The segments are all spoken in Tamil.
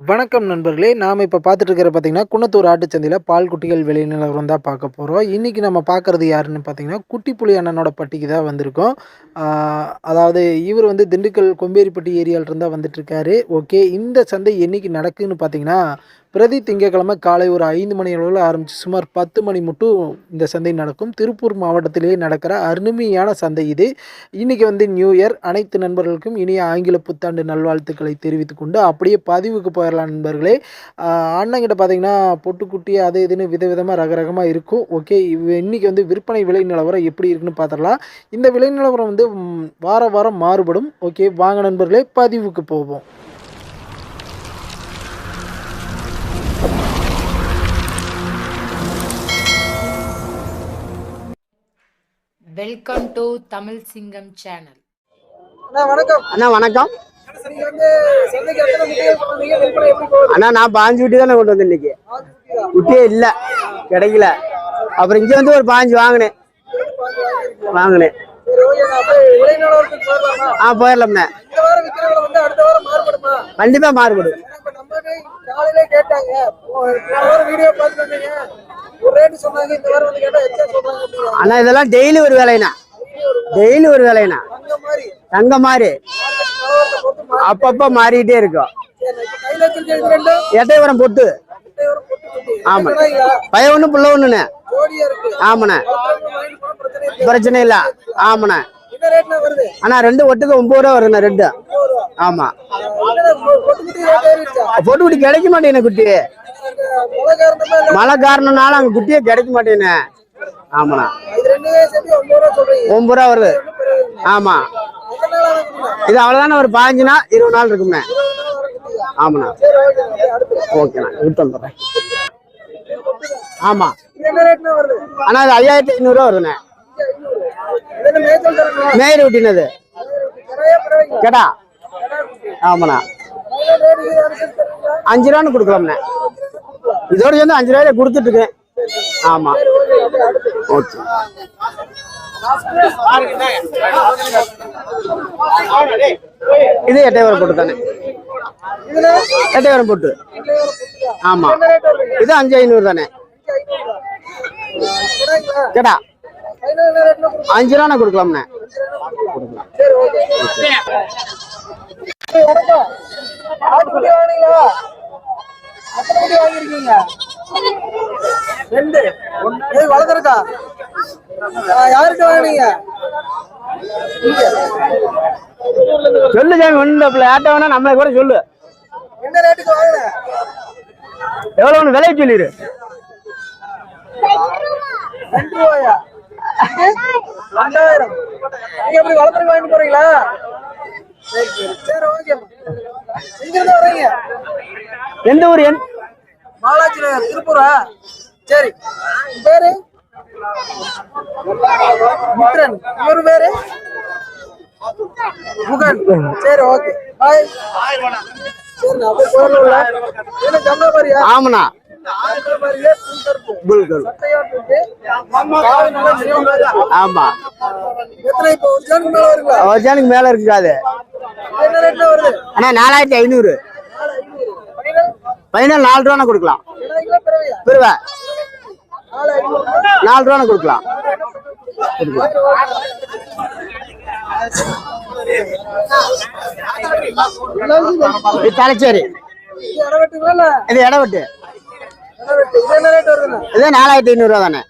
வணக்கம் நண்பர்களே நாம் இப்போ பார்த்துட்டு இருக்கிற பார்த்தீங்கன்னா குன்னத்தூர் ஆட்டுச்சந்தையில் பால் குட்டிகள் விலை தான் பார்க்க போகிறோம் இன்றைக்கி நம்ம பார்க்குறது யாருன்னு பார்த்தீங்கன்னா குட்டி புலி அண்ணனோட பட்டிக்கு தான் வந்திருக்கோம். அதாவது இவர் வந்து திண்டுக்கல் கொம்பேரிப்பட்டி ஏரியாவில் இருந்தால் வந்துட்டுருக்காரு ஓகே இந்த சந்தை என்றைக்கு நடக்குன்னு பார்த்தீங்கன்னா பிரதி திங்கட்கிழமை காலை ஒரு ஐந்து மணி அளவில் ஆரம்பித்து சுமார் பத்து மணி மட்டும் இந்த சந்தை நடக்கும். திருப்பூர் மாவட்டத்திலேயே நடக்கிற அருமையான சந்தை இது. இன்றைக்கி வந்து நியூ இயர். அனைத்து நண்பர்களுக்கும் இனிய ஆங்கில புத்தாண்டு நல்வாழ்த்துக்களை தெரிவித்து கொண்டு அப்படியே பதிவுக்கு போயிடலாம் நண்பர்களே. அண்ணங்கிட்ட பார்த்தீங்கன்னா பொட்டுக்குட்டி அது இதுன்னு விதவிதமாக ரகரகமாக இருக்கும். ஓகே இன்றைக்கி வந்து விற்பனை விலை நிலவரம் எப்படி இருக்குன்னு பார்த்துடலாம் இந்த விலை நிலவரம் வந்து வார வாரம் மாறுபடும். ஓகே வாங்க நண்பர்களே பதிவுக்கு போவோம். வெல்கம் டு தமிழ் சிங்கம் சேனல் வணக்கம். அண்ணா வணக்கம். எப்படி போகுது? அண்ணா நான் பாஞ்சு குட்டி தானே கொண்டு வந்தேன் இன்னைக்கு. குட்டியே இல்லை கிடைக்கல. அப்புறம் இங்கே வந்து ஒரு பாஞ்சு வாங்கினேன். வாங்கினேன். ஆ போயிடலாம்ண்ணே. இந்த வாரம் விற்கிறவங்க வந்து அடுத்த வாரம் மாறுபடுமா? அண்ணா இதெல்லாம் டெய்லி ஒரு வேலைண்ணா. டெய்லி ஒரு வேலைண்ணா. தங்க மாதிரி அப்பப்போ மாறிக்கிட்டே இருக்கும். எட்டையபுரம் பொட்டு. ஆமா. பையன் ஒன்று புள்ள இருக்கு ஆமாண்ணே. பிரச்சனை இல்லை. ஆமாண்ணே. அண்ணா ரெண்டு ஒட்டுக்கு ஒம்பது ரூபா வருதுண்ணா ரெண்டு. ஆமா. என்னடா பொ- பொட்டு குட்டி ரேட் ஏறிடுச்சா? பொட்டு குட்டி கிடைக்க மாட்டேங்குது குட்டி. மழை காரணம்னால அங்கே குட்டியே கிடைக்க மாட்டேங்குண்ணே ஆமாண்ணா. ஒன்பது ரூபா சொல்றீங்க. ஒம்பது ரூபா வருது. ஒண்ணும் பெரிய ஆமா. எத்தனை நாள் ஆகுதுண்ணா இது அவ்வளவுதானே ஒரு பாஞ்சு நாள் இருபது நாள் இருக்கும்ண்ணே ஆமாண்ணா. ஓகேண்ணா விட்டு வந்துடுறேன். ஆமா. இது என்ன ரேட்னா வருது? ஆனா இது ஐயாயிரத்தி ஐநூறுரூவா வருதுண்ணே. மேயிறு விட்டினது கேட்டா? ஆமாண்ணா. அஞ்சு ரூபான்னு கொடுக்கலாம்ண்ணே. இதோட சேர்ந்து அஞ்சு ரூபாயில கொடுத்துட்டு இருக்கேன். ஆமா. ஓகே. இது எட்டையவரம் போட்டு தானே? இதுல எட்டையவரம் போட்டு. ஆமா. இது அஞ்சு ஐநூறு தானே? கேடா கேட்டா? அஞ்சு ரூபாண்ணே கொடுக்கலாம்ண்ணே சரி ஓகே வணக்கம் எத்தனை குட்டி வாங்கியிருக்கீங்க? ரெண்டு. ஏய் வளர்த்துருக்கா யாருக்கு வாங்கினீங்க? சொல்லு சாமி ஒன்றும் ஏட்ட வேணா நம்மளை கூட சொல்லு. என்ன ரேட்டுக்கு வாங்கின? எவ்வளோ ஒன்று விலையை சொல்லிடு ரெண்டு ரூபாயா? ரெண்டாயிரம். நீங்க எப்படி வளர்த்துருக்கு வாங்கிட்டு போறீங்களா? சரி ஓகே. எங்க இருந்து வர்றீங்க எந்த ஊர் என்? பாலாஜி நகர் திருப்பூரா? சரி. பேரு? மித்ரன் இவர் பேரு? முகன். சரி ஓகே. பாய் ஆமாண்ணா. ஆமா. எத்தனை இப்போ ஒரு ஜானுக்கு மேல இருக்காது. அண்ணா நாலாயிரத்தி ஐநூறு. ஃபைனல் நாலு ரூபான்னு கொடுக்கலாம். பெருவா நாலு ரூபான்னு கொடுக்கலாம். தலைச்சேரி. இது இடவட்டு இது நாலாயிரத்தி ஐநூறுரூவா தானே?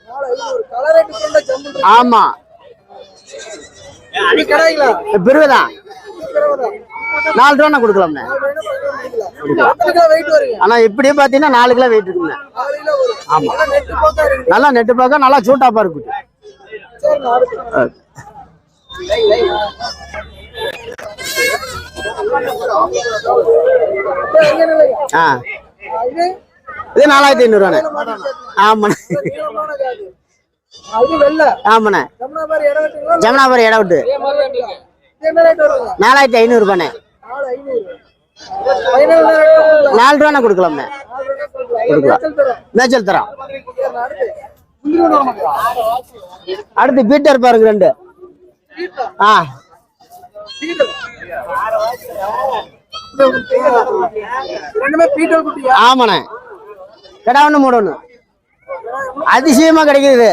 ஆமா. இது நாலு ரூபான்னு கொடுக்கலாம்ண்ணே. ஆனா இப்படியே பார்த்தீங்கன்னா நாலு கிலோ வெயிட் வரும். ஆமா. நல்லா நெட்டு பார்க்க நல்லா சூட்டாப்பா இருக்கு. ஆ. இது? நாலாயிரத்தி ஐநூறுவாண்ணே ஆமாண்ணே. ஆமாண்ணே. ஜமுனா மாதிரி இடம் நாலாயிரத்தி ஐநூறுபாண்ணே நாலு ரூபா கொடுக்கலாம் கொடுக்கலாம். மேய்ச்சல் தரோம். அடுத்து பீட்டர் பாருங்க ரெண்டு. ஆ. ஆமாண்ணே. ஒன்று மூட ஒன்று அதிசயமா கிடைக்குது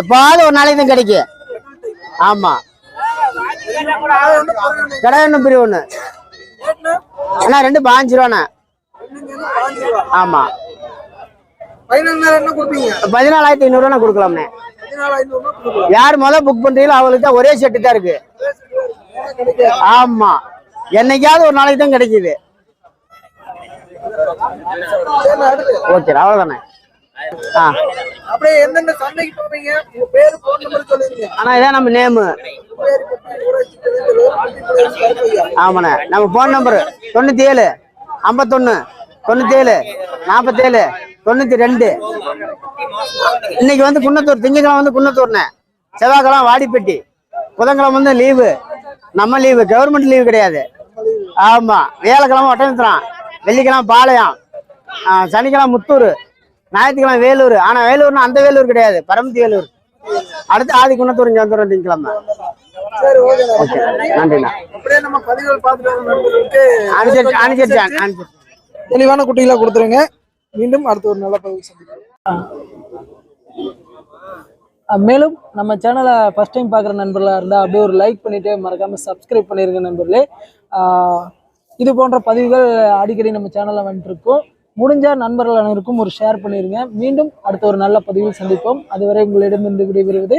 எப்பாவது ஒரு நாளைக்கு தான் கிடைக்கும். ஆமா. கடை ஒன்று பிரிவு ஒன்று அண்ணா ரெண்டு பாஞ்சு ரூபாண்ணே. ஆமா. பதினொன்று என்ன கொடுப்பீங்க பதினாலாயிரத்தி ஐநூறுவா கொடுக்கலாம்ண்ணே. யார் முதல்ல புக் பண்றீங்களோ அவங்களுக்கு தான் ஒரே செட்டு தான் இருக்கு. ஆமா. என்னைக்காவது ஒரு நாளைக்கு தான் கிடைக்குது. ஓகே அவ்வளவுதானே அப்படியே எந்தெந்த சந்தைக்கு போவீங்க உங்க பேரு போன் நம்பர் சொல்லிருங்க ஆனா இதான் நம்ம நேமு ஆமாண்ணே. நம்ம ஃபோன் நம்பர் தொண்ணூத்தி ஏழு ஐம்பத்தொன்னு தொண்ணூத்தி ஏழு நாற்பத்தேழு தொண்ணூத்தி ரெண்டு இன்னைக்கு வந்து குன்னத்தூர் திங்கக்கிழமை வந்து குன்னத்தூர்ண்ணே. செவ்வாய்க்கிழமை வாடிப்பட்டி புதன்கிழமை வந்து லீவு. நம்ம லீவு கவர்மெண்ட் லீவு கிடையாது. ஆமா வியாழக்கிழமை ஒட்டனத்துறான் வெள்ளிக்கிழமை பாளையம் சனிக்கிழமை முத்தூர் ஞாயிற்றுக்கிழமை வேலூர். ஆனால் வேலூர்னா அந்த வேலூர் கிடையாது பரமத்தி வேலூர். அடுத்து ஆதி குன்னத்தூர் இங்கே வந்துடும் திங்கக்கிழமை ஓகே நன்றிண்ணா அப்படியே நம்ம பதிவுகள் பார்த்துட்டு அனுசரிச்சு தெளிவான குட்டிகளை கொடுத்துருங்க. மீண்டும் அடுத்த ஒரு நல்ல பதிவு சந்திப்போம் அஹ் மேலும் நம்ம சேனலை ஃபஸ்ட் டைம் பார்க்குற நண்பர்களாக இருந்தால் அப்படியே ஒரு லைக் பண்ணிவிட்டு மறக்காமல் சப்ஸ்கிரைப் பண்ணிருங்க நண்பர்களே. இது போன்ற பதிவுகள் அடிக்கடி நம்ம சேனலில் வந்துட்டுருக்கோம். முடிஞ்சால் நண்பர்கள் அனைவருக்கும் ஒரு ஷேர் பண்ணிடுங்க மீண்டும் அடுத்த ஒரு நல்ல பதிவில் சந்திப்போம். அதுவரை உங்களிடமிருந்து விடைபெறுவது